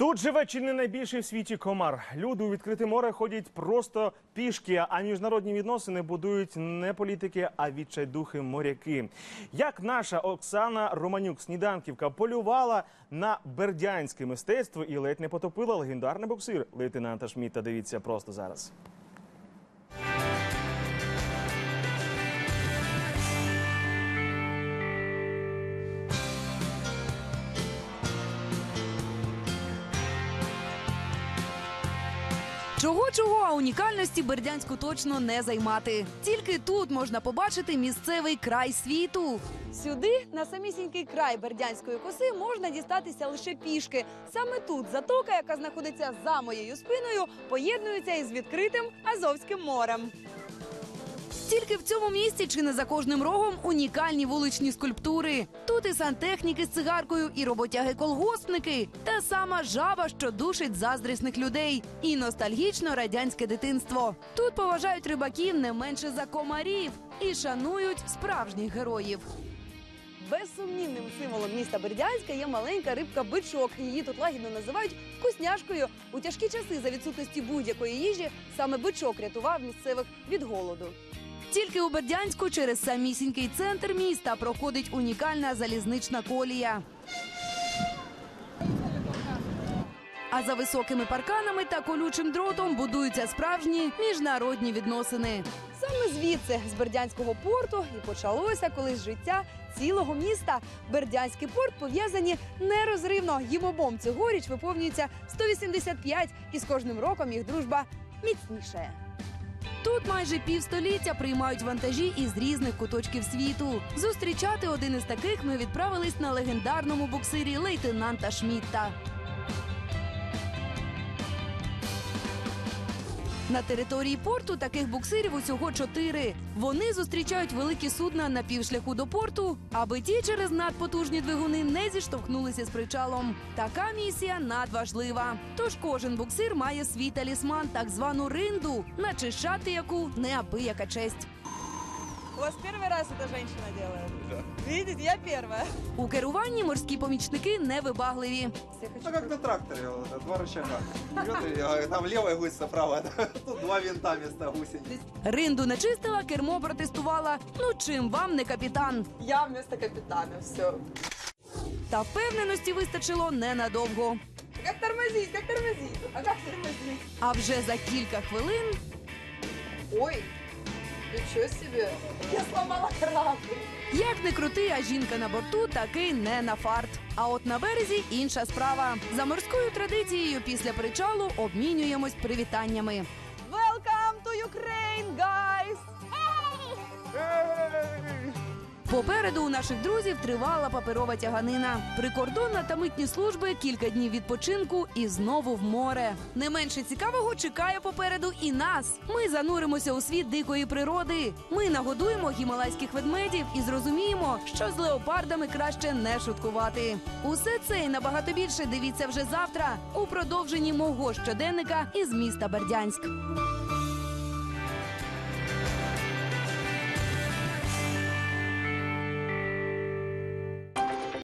Тут живе чи не найбільший в світі комар. Люди у відкрите море ходять просто пішки, а міжнародні відносини будують не політики, а відчайдухи моряки. Як наша Оксана Романюк сніданківка полювала на бердянське мистецтво і ледь не потопила легендарний боксир лейтенанта Шміта. Дивіться просто зараз. Чого чого, а унікальності Бердянську точно не займати. Тільки тут можна побачити місцевий край світу. Сюди, на самісінький край Бердянської коси, можна дістатися лише пішки. Саме тут затока, яка знаходиться за моєю спиною, поєднується із відкритим Азовським морем. Тільки в цьому місці чи не за кожним рогом унікальні вуличні скульптури. Тут і сантехніки з цигаркою, і роботяги-колгоспники, та сама жаба, що душить заздрісних людей, і ностальгічно радянське дитинство. Тут поважають рибаків не менше за комарів і шанують справжніх героїв. Безсумнівним символом міста Бердянська є маленька рибка бичок. Її тут лагідно називають вкусняшкою. У тяжкі часи за відсутності будь-якої їжі саме бичок рятував місцевих від голоду. Тільки у Бердянську через самісінький центр міста проходить унікальна залізнична колія. А за високими парканами та колючим дротом будуються справжні міжнародні відносини. Саме звідси, з Бердянського порту, і почалося колись життя цілого міста. Бердянський порт пов'язані нерозривно. Їм обом цьогоріч виповнюється 185, і з кожним роком їх дружба міцнішає. Тут майже півстоліття приймають вантажі із різних куточків світу. Зустрічати один із таких ми відправились на легендарному буксирі лейтенанта Шмітта. На території порту таких буксирів усього чотири. Вони зустрічають великі судна на півшляху до порту, аби ті через надпотужні двигуни не зіштовхнулися з причалом. Така місія надважлива. Тож кожен буксир має свій талісман, так звану ринду, начищати яку неабияка честь. У вас первый раз эта женщина делает? Видите, я первая. У керуванні морські помічники невибагливі. Ну как на тракторе, вот, это два рычага. Вперед и, а, там левая гусеница, правая. Тут два винта вместо гусениц. Ринду начистила, кермо протестувала. Ну чим вам не капітан? Я вместо капитана, все. Та впевненості вистачило ненадовго. Как тормозить, как тормозить? А как тормозить? А вже за кілька хвилин Ой, ничего себе. Я сломала корабль. Як не крути, а жінка на борту таки не на фарт. А от на березі інша справа. За морською традицією після причалу обмінюємось привітаннями. Попереду у наших друзів тривала паперова тяганина. Прикордонна та митні служби кілька днів відпочинку і знову в море. Не менше цікавого чекає попереду і нас. Ми зануримося у світ дикої природи. Ми нагодуємо гімалайських ведмедів і зрозуміємо, що з леопардами краще не шуткувати. Усе це і набагато більше дивіться вже завтра у продовженні мого щоденника із міста Бердянськ.